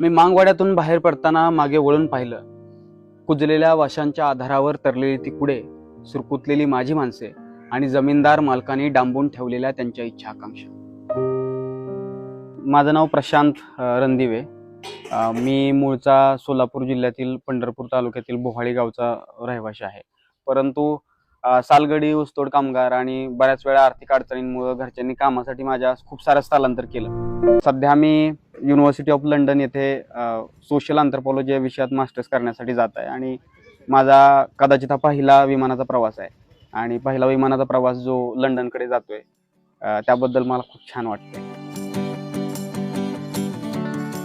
मी मांगवाड्यातून बाहेर पडताना मागे वळून पाहिलं. कुजलेल्या वाशांच्या आधारावर तरलेली ती कुडे सुरकुतलेली माझी माणसे आणि जमीनदार मालकांनी डांबून ठेवलेल्या त्यांच्या इच्छा आकांक्षा माझं नाव प्रशांत रणदिवे. मी मूळचा सोलापूर जिल्ह्यातील पंढरपूर तालुक्यातील बोहाळी गावचा रहिवाशी आहे. परंतु सालगडी ऊसतोड कामगार आणि बऱ्याच वेळा आर्थिक अडचणींमुळे घरच्यांनी कामासाठी माझ्या खूप सारं स्थलांतर केलं. सध्या मी युनिव्हर्सिटी ऑफ लंडन येथे सोशल अँथ्रोपॉलॉजी या विषयात मास्टर्स करण्यासाठी जात आहे. आणि माझा कदाचित हा पहिला विमानाचा प्रवास आहे. आणि पहिला विमानाचा प्रवास जो लंडनकडे जातोय त्याबद्दल मला खूप छान वाटतंय.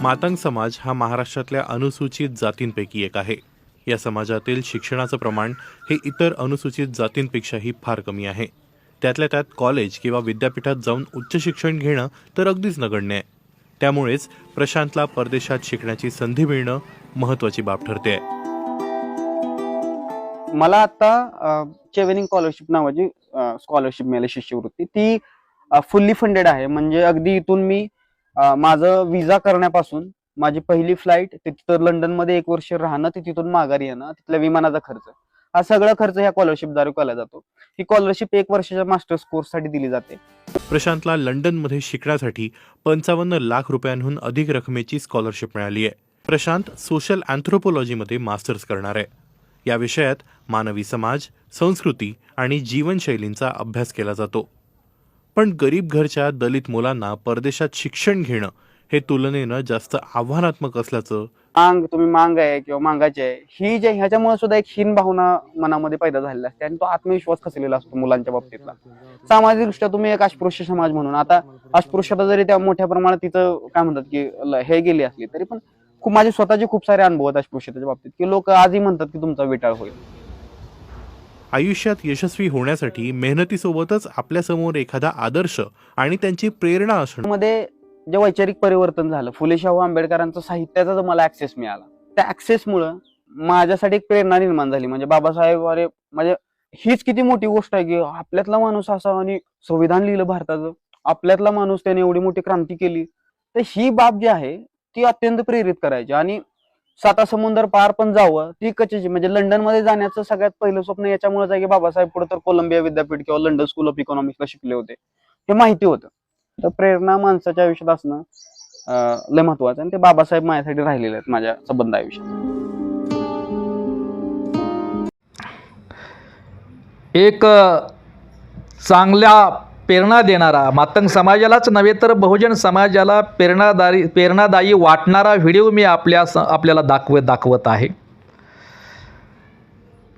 मातंग समाज हा महाराष्ट्रातल्या अनुसूचित जातींपैकी एक आहे. या समाजातील शिक्षणाचं प्रमाण हे इतर अनुसूचित जातींपेक्षाही फार कमी आहे. त्यातल्या त्यात कॉलेज किंवा विद्यापीठात जाऊन उच्च शिक्षण घेणं तर अगदीच नगण्य आहे. त्यामुळेच प्रशांतला परदेशात शिकण्याची संधी मिळणं महत्वाची बाब ठरते मला आता चेवेनिंग स्कॉलरशिप नावाची स्कॉलरशिप मिळाली शिष्यवृत्ती. ती फुल्ली फंडेड आहे. म्हणजे अगदी इथून मी माझं विजा करण्यापासून माझी पहिली फ्लाईट तिथं लंडनमध्ये एक वर्ष राहणं ते तिथून माघारी येणं तिथल्या विमानाचा खर्च. हा सगळा खर्च ह्या स्कॉलरशिपद्वारे केला जातो. ही स्कॉलरशिप एक वर्षाच्या मास्टर्स कोर्ससाठी दिली जाते. प्रशांतला लंडनमध्ये शिकण्यासाठी पंचावन्न लाख रुपयांहून अधिक रकमेची स्कॉलरशिप मिळाली आहे. प्रशांत सोशल अँथ्रोपॉलॉजीमध्ये मास्टर्स करणार आहे. या विषयात मानवी समाज संस्कृती आणि जीवनशैलींचा अभ्यास केला जातो. पण गरीब घरच्या दलित मुलांना परदेशात शिक्षण घेणं हे तुलनेनं जास्त आव्हानात्मक असल्याचं मांग तुम्ही मांग आहे किंवा मांगाची आहे ही जे ह्याच्यामुळे सुद्धा एक हीन भावना मनामध्ये पैदा झालेला असते आणि तो आत्मविश्वास खचलेला असतो मुलांच्या बाबतीतला. सामाजिक दृष्ट्या तुम्ही एक अस्पृश्य समाज म्हणून आता अस्पृश्यता जरी त्या मोठ्या प्रमाणात तिथं काय म्हणतात की हे गेली असली तरी पण खूप माझे स्वतःचे खूप सारे अनुभव आहेत अस्पृश्यतेच्या बाबतीत की लोक आजही म्हणतात की तुमचा विटाळ होईल. आयुष्यात यशस्वी होण्यासाठी मेहनतीसोबतच आपल्यासमोर एखादा आदर्श आणि त्यांची प्रेरणा असणं. मध्ये जे वैचारिक परिवर्तन झालं फुले शाहू आंबेडकरांचं साहित्याचा जो मला ऍक्सेस मिळाला. त्या ऍक्सेसमुळं माझ्यासाठी एक प्रेरणा निर्माण झाली. म्हणजे बाबासाहेब अरे म्हणजे हीच किती मोठी गोष्ट आहे की आपल्यातला माणूस असा आणि संविधान लिहिलं भारताचं आपल्यातला माणूस त्याने एवढी मोठी क्रांती केली. तर ही बाब जी आहे ती अत्यंत प्रेरित करायची. आणि साता समुद्र पार पण जावं ती कचीची म्हणजे लंडनमध्ये जाण्याचं सगळ्यात पहिलं स्वप्न याच्यामुळेच आहे की बाबासाहेब पुढे तर कोलंबिया विद्यापीठ किंवा लंडन स्कूल ऑफ इकॉनॉमिक्सला शिकले होते. हे माहिती होतं. तर प्रेरणा माणसाच्या आयुष्यात असणं लय महत्वाचं आणि ते बाबासाहेब माझ्यासाठी राहिलेले आहेत माझ्या संबंध आयुष्यात. एक चांगल्या प्रेरणा देणारा मातंग समाजालाच नव्हे तर बहुजन समाजाला प्रेरणादारी प्रेरणादायी वाटणारा व्हिडिओ मी आपल्या आपल्याला दाखवत दाखवत आहे.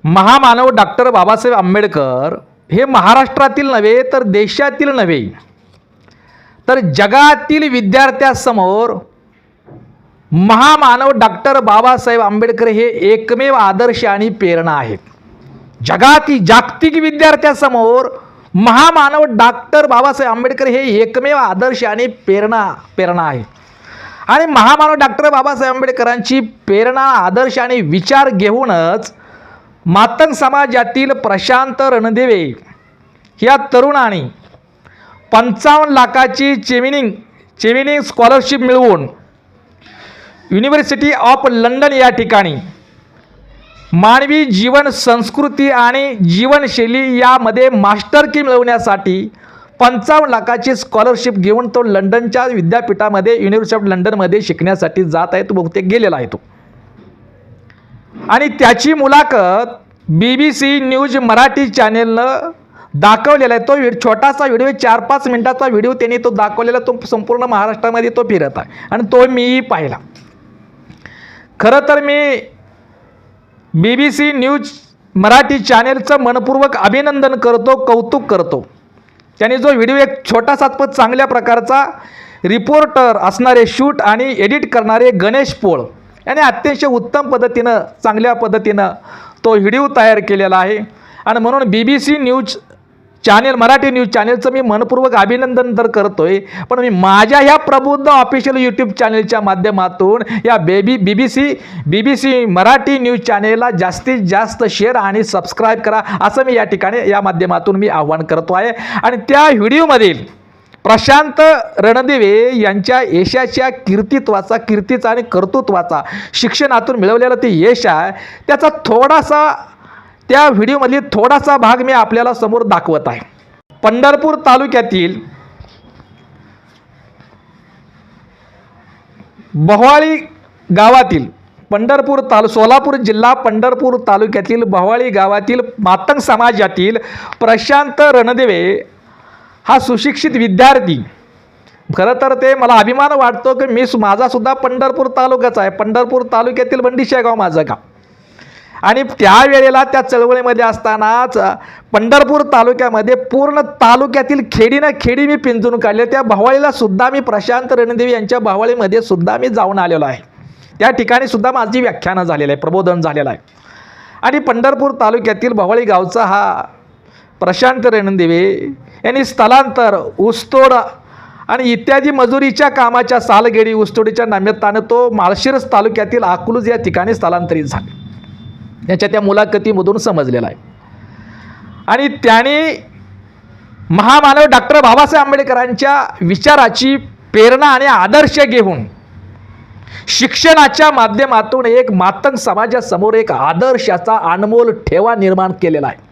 महामानव डॉक्टर बाबासाहेब आंबेडकर हे महाराष्ट्रातील नव्हे तर देशातील नव्हे. तर जगातील विद्यार्थ्यासमोर महामानव डॉक्टर बाबासाहेब आंबेडकर हे एकमेव आदर्श आणि प्रेरणा आहेत. जगातील जागतिक विद्यार्थ्यासमोर महामानव डॉक्टर बाबासाहेब आंबेडकर हे एकमेव आदर्श आणि प्रेरणा प्रेरणा आहे आणि महामानव डॉक्टर बाबासाहेब आंबेडकरांची प्रेरणा आदर्श आणि विचार घेऊनच मातंग समाजातील प्रशांत रणदेवे या तरुणाने पंचावन्न लाखाची चेमिनिंग चेमिनिंग स्कॉलरशिप मिळवून युनिव्हर्सिटी ऑफ लंडन या ठिकाणी मानवी जीवन संस्कृती आणि जीवनशैली यामध्ये मास्टर की मिळवण्यासाठी पंचावन्न लाखाची स्कॉलरशिप घेऊन तो लंडनच्या विद्यापीठामध्ये युनिव्हर्सिटी ऑफ लंडनमध्ये शिकण्यासाठी जात आहे तो बहुतेक गेलेला आहे तो. आणि त्याची मुलाखत B B C news Marathi चॅनेलनं दाखवलेला आहे. तो व्हिड छोटासा व्हिडिओ चार पाच मिनिटाचा व्हिडिओ त्यांनी तो दाखवलेला तो संपूर्ण महाराष्ट्रामध्ये तो फिरत आहे. आणि तो मीही पाहिला. खरं तर मी B B C news Marathi चॅनेलचं मनपूर्वक अभिनंदन करतो कौतुक करतो. त्याने जो व्हिडिओ एक छोटासा पण चांगल्या प्रकारचा रिपोर्टर असणारे शूट आणि एडिट करणारे गणेश पोळ याने अतिशय उत्तम पद्धतीनं चांगल्या पद्धतीनं तो व्हिडिओ तयार केलेला आहे. आणि म्हणून B B C news channel Marathi news चॅनेलचं मी मनपूर्वक अभिनंदन तर करतोय पण मी माझ्या ह्या प्रबुद्ध ऑफिशियल यूट्यूब चॅनेलच्या माध्यमातून या baby B B C B B C Marathi news चॅनेलला जास्तीत जास्त शेअर आणि सबस्क्राईब करा असं मी या ठिकाणी या माध्यमातून मी आव्हान करतो आहे. आणि त्या व्हिडिओमधील प्रशांत रणदिवे यांच्या यशाच्या कीर्तित्वाचा कीर्तीचा आणि कर्तृत्वाचा शिक्षणातून मिळवलेलं ते यश आहे. त्याचा थोडासा त्या व्हिडिओमधली थोडासा भाग मी आपल्याला समोर दाखवत आहे. पंढरपूर तालुक्यातील बहवाळी गावातील पंढरपूर तालु सोलापूर जिल्हा पंढरपूर तालुक्यातील बहवाळी गावातील मातंग समाजातील प्रशांत रणदेवे हा सुशिक्षित विद्यार्थी. खरं तर ते मला अभिमान वाटतो की मी माझासुद्धा पंढरपूर तालुक्याचा आहे. पंढरपूर तालुक्यातील बंडिशा गाव माझं गाव. आणि त्यावेळेला त्या चळवळीमध्ये असतानाच पंढरपूर तालुक्यामध्ये पूर्ण तालुक्यातील खेडीनं खेडी मी पिंजून काढले. त्या भावाळीला सुद्धा मी प्रशांत रणदेवी यांच्या भावाळीमध्ये सुद्धा मी जाऊन आलेलो आहे. त्या ठिकाणी सुद्धा माझी व्याख्यानं झालेलं आहे प्रबोधन झालेलं आहे. आणि पंढरपूर तालुक्यातील भवाळी गावचा हा प्रशांत रणदेवे यांनी स्थलांतर ऊसतोड आणि इत्यादी मजुरीच्या कामाच्या सालगेडी ऊसतोडीच्या नाम्यतानं तो माळशिरस तालुक्यातील अकलूज या ठिकाणी स्थलांतरित झाले. याच्या त्या मुलाखतीमधून समजलेला आहे. आणि त्याने महामानव डॉक्टर बाबासाहेब आंबेडकरांच्या विचाराची प्रेरणा आणि आदर्श घेऊन शिक्षणाच्या माध्यमातून एक मातंग समाजासमोर एक आदर्शाचा अनमोल ठेवा निर्माण केलेला आहे.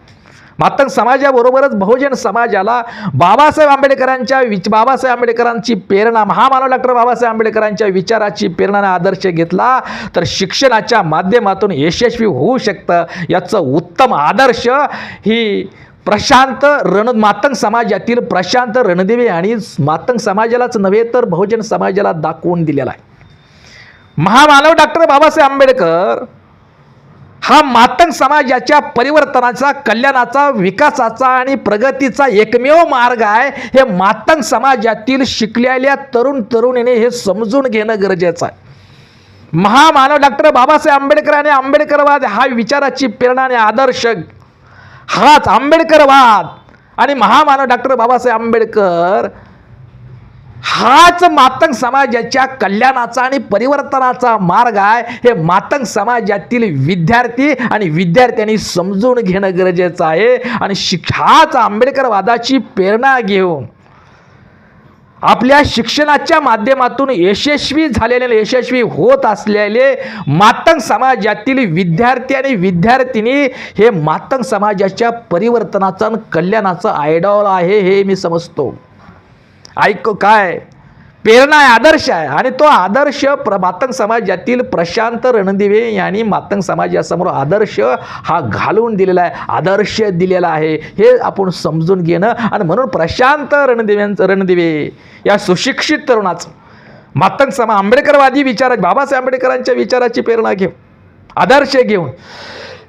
मातंग समाजाबरोबरच बहुजन समाजाला बाबासाहेब आंबेडकरांच्या विच बाबासाहेब आंबेडकरांची प्रेरणा महामानव डॉक्टर बाबासाहेब आंबेडकरांच्या विचाराची प्रेरणा आदर्श घेतला तर शिक्षणाच्या माध्यमातून यशस्वी होऊ शकतं याचं उत्तम आदर्श ही प्रशांत रण मातंग समाजातील प्रशांत रणदेवी आणि मातंग समाजालाच नव्हे तर बहुजन समाजाला दाखवून दिलेला आहे. महामानव डॉक्टर बाबासाहेब आंबेडकर हा मातंग समाजाच्या परिवर्तनाचा कल्याणाचा विकासाचा आणि प्रगतीचा एकमेव मार्ग आहे. हे मातंग समाजातील शिकलेल्या तरुण तरुणीने हे समजून घेणं गरजेचं आहे. महामानव डॉक्टर बाबासाहेब आंबेडकर आणि आंबेडकरवाद हा विचाराची प्रेरणा आणि आदर्श. हाच आंबेडकरवाद आणि महामानव डॉक्टर बाबासाहेब आंबेडकर हाच मातंग समाजाच्या कल्याणाचा आणि परिवर्तनाचा मार्ग आहे. हे मातंग समाजातील विद्यार्थी आणि विद्यार्थ्यांनी समजून घेणं गरजेचं आहे. आणि शिक हाच आंबेडकरवादाची प्रेरणा घेऊन आपल्या शिक्षणाच्या माध्यमातून यशस्वी झालेले यशस्वी होत असलेले मातंग समाजातील विद्यार्थी आणि विद्यार्थिनी हे मातंग समाजाच्या परिवर्तनाचं आणि कल्याणाचं आयडॉल आहे हे मी समजतो. ऐक काय? प्रेरणा आहे आदर्श आहे. आणि तो आदर्श प्र मातंग समाजातील प्रशांत रणदिवे यांनी मातंग समाजासमोर आदर्श हा घालून दिलेला आहे आदर्श दिलेला आहे. हे आपण समजून घेणं आणि म्हणून प्रशांत रणदिव्यांचं रणदिवे या सुशिक्षित तरुणाचं मातंग समा आंबेडकरवादी विचार बाबासाहेब आंबेडकरांच्या विचाराची प्रेरणा घेऊन आदर्श घेऊन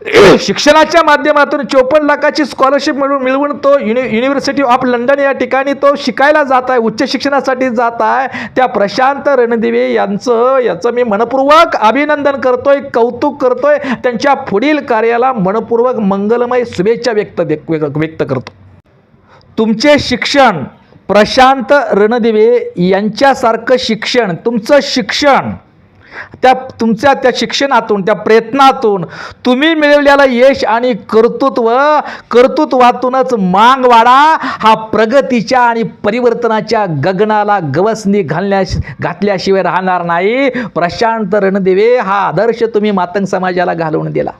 शिक्षणाच्या माध्यमातून चोपन्न लाखाची स्कॉलरशिप मिळवून मिळवून तो युनि युनिव्हर्सिटी ऑफ लंडन या ठिकाणी तो शिकायला जात आहे उच्च शिक्षणासाठी जात आहे. त्या प्रशांत रणदिवे यांचं याचं मी मनपूर्वक अभिनंदन करतोय कौतुक करतोय. त्यांच्या पुढील कार्याला मनपूर्वक मंगलमय शुभेच्छा व्यक्त व्यक्त करतो. तुमचे शिक्षण प्रशांत रणदिवे यांच्यासारखं शिक्षण तुमचं शिक्षण त्या तुमच्या त्या शिक्षणातून त्या प्रयत्नातून तुम्ही मिळवलेलं यश आणि कर्तृत्व कर्तृत्वातूनच मांग वाढा. हा प्रगतीच्या आणि परिवर्तनाच्या गगनाला गवसणी घालण्या घातल्याशिवाय राहणार नाही. प्रशांत रणदेवे हा आदर्श तुम्ही मातंग समाजाला घालवून दिला.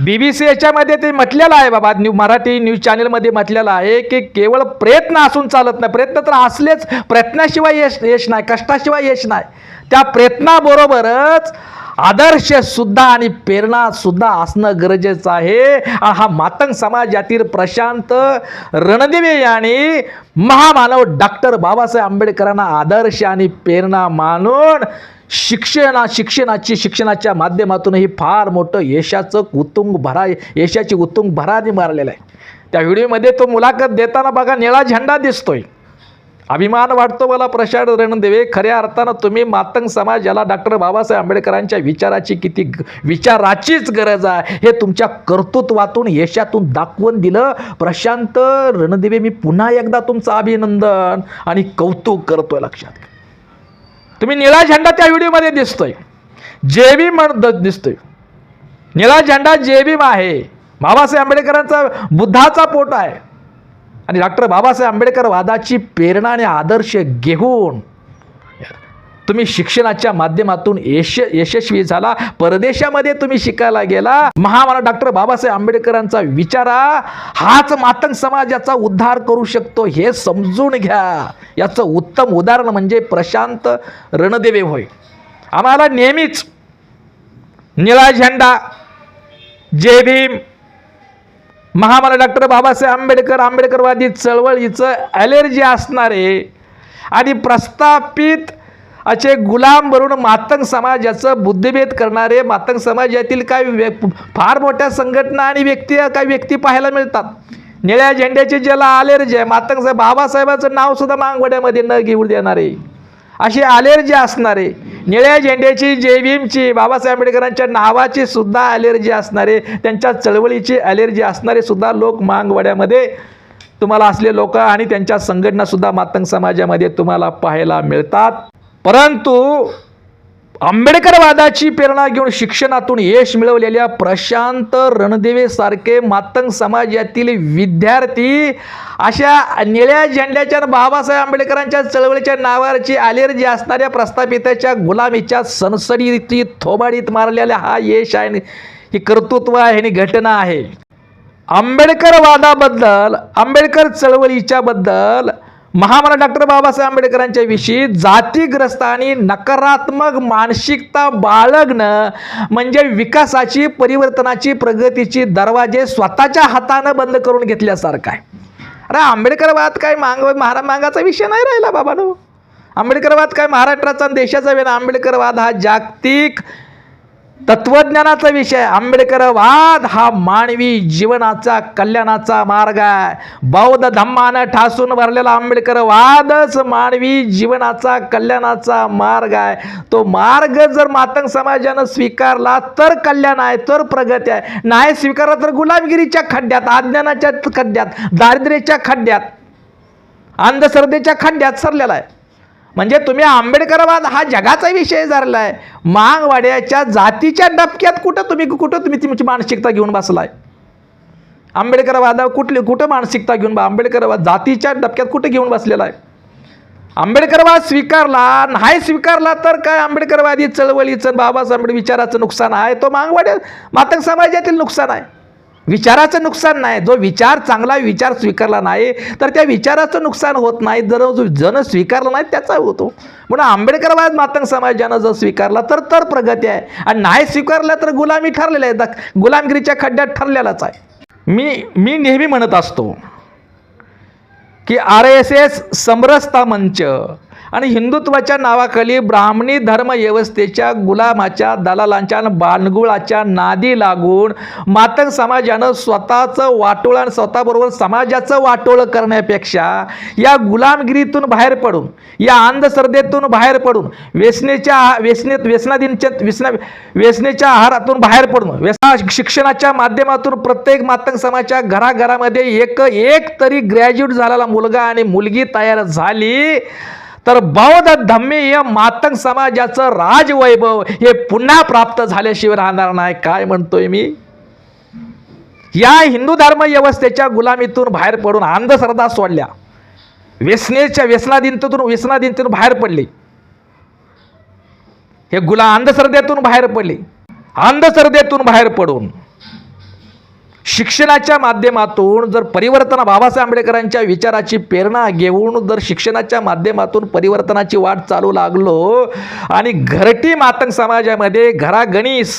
बी बी सी याच्यामध्ये ते म्हटलेलं आहे बाबा न्यू मराठी न्यूज चॅनलमध्ये म्हटलेलं आहे की केवळ प्रयत्न असून चालत नाही. प्रयत्न तर असलेच प्रयत्नाशिवाय यश यश नाही कष्टाशिवाय यश नाही. त्या प्रयत्नाबरोबरच आदर्शसुद्धा आणि प्रेरणासुद्धा असणं गरजेचं आहे. हा मातंग समाजातील प्रशांत रणदिवे यांनी महामानव डॉक्टर बाबासाहेब आंबेडकरांना आदर्श आणि प्रेरणा मानून शिक्षणा शिक्षणाची शिक्षणाच्या माध्यमातूनही फार मोठं यशाचं उत्तुंग भरा यशाची उत्तुंग भराने मारलेलं आहे. त्या व्हिडिओमध्ये तो मुलाखत देताना बघा निळा झेंडा दिसतोय. अभिमान वाटतो मला प्रशांत रणदेवे खऱ्या अर्थानं तुम्ही मातंग समाजाला डॉक्टर बाबासाहेब आंबेडकरांच्या विचाराची किती विचाराचीच गरज आहे. हे तुमच्या कर्तृत्वातून यशातून दाखवून दिलं. प्रशांत रणदेवे मी पुन्हा एकदा तुमचं अभिनंदन आणि कौतुक करतोय लक्षात घ्या. तुम्ही निळा झेंडा त्या व्हिडिओमध्ये दिसतोय. जे बी म्हण दिसतोय. निळा झेंडा जे भीम आहे. बाबासाहेब आंबेडकरांचा बुद्धाचा पोट आहे. आणि डॉक्टर बाबासाहेब आंबेडकर वादाची प्रेरणा आणि आदर्श घेऊन तुम्ही शिक्षणाच्या माध्यमातून यश यशस्वी झाला. परदेशामध्ये तुम्ही शिकायला गेला. महामानव डॉक्टर बाबासाहेब आंबेडकरांचा विचारा. हाच मातंग समाजाचा उद्धार करू शकतो हे समजून घ्या. याचं उत्तम उदाहरण म्हणजे प्रशांत रणदेवे होय. आम्हाला नेहमीच निळा झेंडा जय भीम महामानव डॉक्टर बाबासाहेब आंबेडकर आंबेडकरवादी चळवळीचं ॲलर्जी असणारे आणि प्रस्थापित असे गुलाम बनून मातंग समाजाचं बुद्धिभेद करणारे मातंग समाजातील काही व्य फार मोठ्या संघटना आणि व्यक्ती काही व्यक्ती पाहायला मिळतात. निळ्या झेंड्याची ज्याला ॲलर्जी आहे मातंग साहेब बाबासाहेबाचं नाव सुद्धा मांगवड्यामध्ये न घेऊ देणारे. असे आलेर्जी असणारे निळ्या झेंड्याची जय बाबासाहेब आंबेडकरांच्या नावाची सुद्धा ॲलर्जी असणारे त्यांच्या चळवळीची ॲलर्जी असणारे सुद्धा लोक मांगवड्यामध्ये तुम्हाला असले लोक आणि त्यांच्या संघटनासुद्धा मातंग समाजामध्ये तुम्हाला पाहायला मिळतात. परंतु आंबेडकरवादाची प्रेरणा घेऊन शिक्षणातून यश मिळवलेल्या प्रशांत रणदेवेसारखे मातंग समाजातील विद्यार्थी अशा निळ्या झेंड्याच्या बाबासाहेब आंबेडकरांच्या चळवळीच्या नावाची आलेर्जी असणाऱ्या प्रस्थापिताच्या गुलामीच्या सनसडीची थोबाडीत मारलेल्या हा यश आहे ही कर्तृत्व आहे आणि घटना आहे. आंबेडकरवादाबद्दल आंबेडकर चळवळीच्या बद्दल महामानव डॉक्टर बाबासाहेब आंबेडकरांच्या विषयी जातीग्रस्त आणि नकारात्मक मानसिकता बाळगणं म्हणजे विकासाची परिवर्तनाची प्रगतीची दरवाजे स्वतःच्या हातानं बंद करून घेतल्यासारखं आहे. अरे आंबेडकरवाद काय मांग महारा मागाचा विषय नाही राहिला बाबानो. आंबेडकरवाद काय महाराष्ट्राचा देशाचा वेळ आंबेडकरवाद हा जागतिक तत्वज्ञानाचा विषय. आंबेडकरवाद हा मानवी जीवनाचा कल्याणाचा मार्ग आहे. बौद्ध धम्मानं ठासून भरलेला आंबेडकरवादच मानवी जीवनाचा कल्याणाचा मार्ग आहे. तो मार्ग जर मातंग समाजानं स्वीकारला तर कल्याण आहे तर प्रगती आहे. नाही स्वीकारला तर गुलामगिरीच्या खड्ड्यात अज्ञानाच्या खड्ड्यात दारिद्र्याच्या खड्ड्यात अंधश्रद्धेच्या खड्ड्यात सरलेला आहे. म्हणजे तुम्ही आंबेडकरवाद हा जगाचा विषय झालेला आहे महागवाड्याच्या जातीच्या डबक्यात कुठं तुम्ही कुठं तुम्ही तुमची मानसिकता घेऊन बसलाय? आंबेडकरवादा कुठली कुठं मानसिकता घेऊन बा आंबेडकरवाद जातीच्या डबक्यात कुठं घेऊन बसलेला आहे? आंबेडकरवाद स्वीकारला नाही स्वीकारला तर काय आंबेडकरवादी चळवळीचं बाबासाहेब आंबेडकर विचाराचं नुकसान आहे? तो मागवाड्या मातंग समाजातील नुकसान आहे. विचाराचं नुकसान नाही. जो विचार चांगला विचार स्वीकारला नाही तर त्या विचाराचं नुकसान होत नाही. जर जो जन स्वीकारला नाही त्याचा होतो. म्हणून आंबेडकरवाद मातंग समाजानं जर स्वीकारला तर तर प्रगती आहे. आणि नाही स्वीकारला तर गुलामी ठरलेला आहे. गुलामगिरीच्या खड्ड्यात ठरलेलाच आहे. मी मी नेहमी म्हणत असतो की आर एस एस समरसता मंच आणि हिंदुत्वाच्या नावाखाली ब्राह्मणी धर्मव्यवस्थेच्या गुलामाच्या दलालांच्या आणि बाणगुळाच्या नादी लागून मातंग समाजानं स्वतःचं वाटोळं आणि स्वतःबरोबर समाजाचं वाटोळं करण्यापेक्षा या गुलामगिरीतून बाहेर पडून या अंधश्रद्धेतून बाहेर पडून व्यसनेच्या व्यसनेत व्यसनाधीनच्या व्यसना व्यसनेच्या आहारातून बाहेर पडून व्यसना शिक्षणाच्या माध्यमातून प्रत्येक मातंग समाजाच्या घराघरामध्ये एक एक तरी ग्रॅज्युएट झालेला मुलगा आणि मुलगी तयार झाली तर बौद्ध धम्मीय मातंग समाजाचं राजवैभव हे पुन्हा प्राप्त झाल्याशिवाय राहणार नाही. काय म्हणतोय मी? या हिंदू धर्म व्यवस्थेच्या गुलामीतून बाहेर पडून अंधश्रद्धा सोडल्या. व्यसनेच्या व्यसनाधीनतेतून व्यसनाधीनतेतून बाहेर पडली. हे गुला अंधश्रद्धेतून बाहेर पडले. अंधश्रद्धेतून बाहेर पडून. शिक्षणाच्या माध्यमातून जर परिवर्तन बाबासाहेब आंबेडकरांच्या विचाराची प्रेरणा घेऊन जर शिक्षणाच्या माध्यमातून परिवर्तनाची वाट चालू लागलो आणि घरटी मातंग समाजामध्ये घरागणीस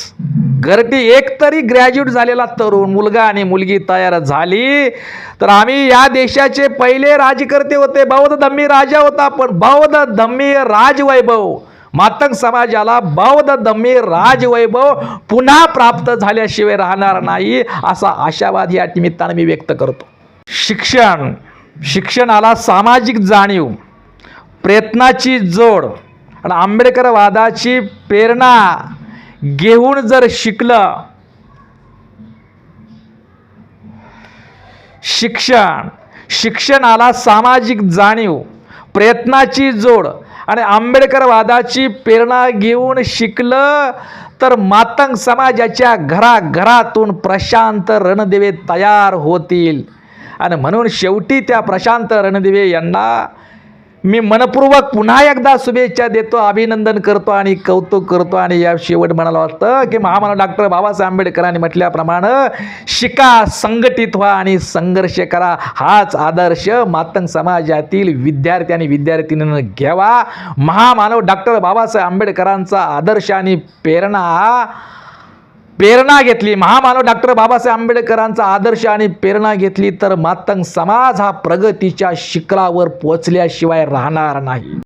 घरटी एकतरी ग्रॅज्युएट झालेला तरुण मुलगा आणि मुलगी तयार झाली तर आम्ही या देशाचे पहिले राजकर्ते होते. बौद्ध धम्मी राजा होता पण बौद्ध धम्मी राजवैभव मातंग समाजाला बौद्ध धम्मी राजवैभव पुन्हा प्राप्त झाल्याशिवाय राहणार नाही असा आशावाद या निमित्तानं मी व्यक्त करतो. शिक्षण शिक्षणाला सामाजिक जाणीव प्रयत्नाची जोड आणि आंबेडकरवादाची प्रेरणा घेऊन जर शिकलं शिक्षण शिक्षणाला सामाजिक जाणीव प्रयत्नाची जोड आणि आंबेडकरवादाची प्रेरणा घेऊन शिकलं तर मातंग समाजाच्या घराघरातून प्रशांत रणदिवे तयार होतील. आणि म्हणून शेवटी त्या प्रशांत रणदिवे यांना मी मनपूर्वक पुन्हा एकदा शुभेच्छा देतो अभिनंदन करतो आणि कौतुक करतो. आणि या शेवट म्हणाला वाटतं की महामानव डॉक्टर बाबासाहेब आंबेडकरांनी म्हटल्याप्रमाणे शिका संघटित व्हा आणि संघर्ष करा. हाच आदर्श मातंग समाजातील विद्यार्थी आणि विद्यार्थिनीनं घ्यावा. महामानव डॉक्टर बाबासाहेब आंबेडकरांचा आदर्श आणि प्रेरणा प्रेरणा घेतली. महामानव डॉक्टर बाबासाहेब आंबेडकरांचा आदर्श आणि प्रेरणा घेतली तर मातंग समाज हा प्रगतीच्या शिखरावर पोचल्याशिवाय राहणार नाही.